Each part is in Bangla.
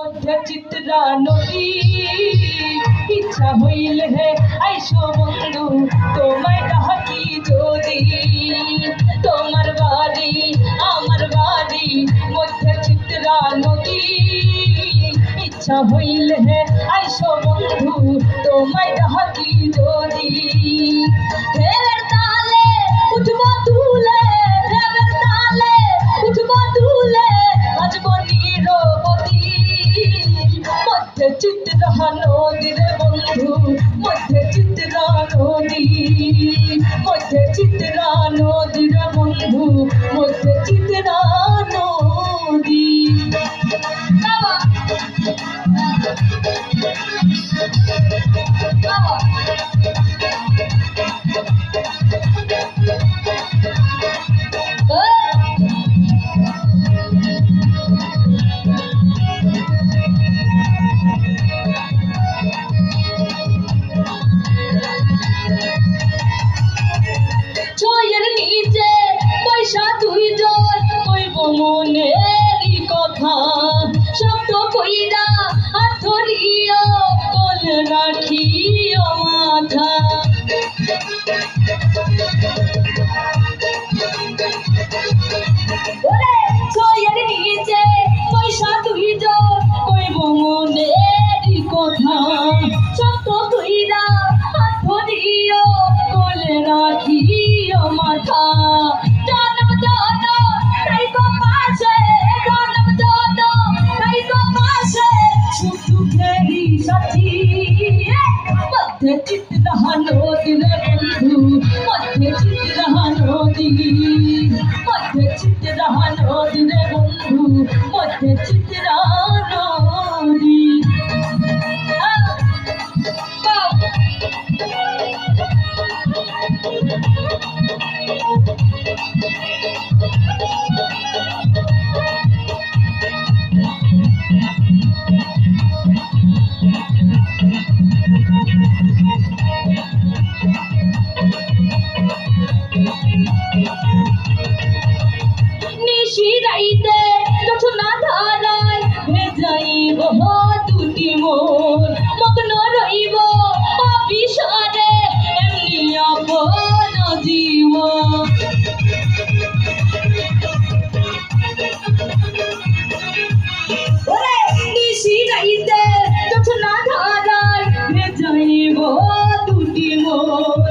মধ্যে চিত্রা নদী। ইচ্ছা হইলে হে আইসো বন্ধু, তোমায় ডাকি যদি। তোমার বাড়ি, আমার বাড়ি মধ্যে চিত্রা নদী। ইচ্ছা হইলে হে আইসো বন্ধু, তোমায় ডাকি যদি। ঢেলের চিত্রা নদীর বন্ধু মধ্যে চিত্রা নদী মধ্যে চিত্রা নদীর বন্ধু মধ্যে চিত্রা নদী বাবা। কইব কথা শব্দ কইরা ধরিও কোল রাখিও মাথা। নিচে পয়সা তুই কইব মনেরই কথা শব্দ মধ্যে চিত্ত নদীর বন্ধু মধ্যে চিত্ত নদী মধ্যে চিত্ত নদীর বন্ধু মধ্যে চিত্ত নিশিরাইতে রচনা ধারায় ভেজাইব দুটি মোর। মগ্ন রইব অবিষারে, এমনি আপন জীব ওরে নিশিরাইতে রচনা ধারায় ভেজাইব দুটি মোর।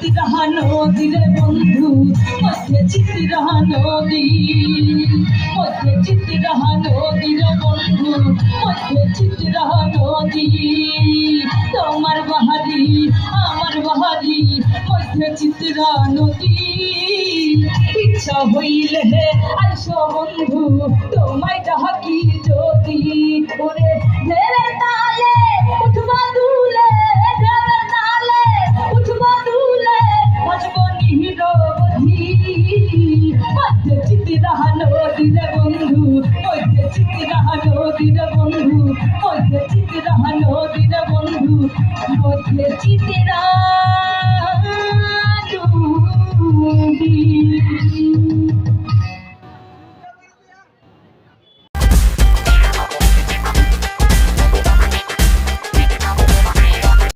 চিত্রা নদীর বন্ধু, মধ্যে চিত্রা নদী। মধ্যে চিত্রা নদীর বন্ধু, মধ্যে চিত্রা নদী। তোমার বাহারি, আমার বাহারি, মধ্যে চিত্রা নদী। ইচ্ছা হইলে আইসো বন্ধু, তোমায় ডাকি যদি, ওরে নদীর বন্ধু মধ্যে চিত্রা নদীর বন্ধু মধ্যে চিত্রা নদীর বন্ধু মধ্যে চিত্রা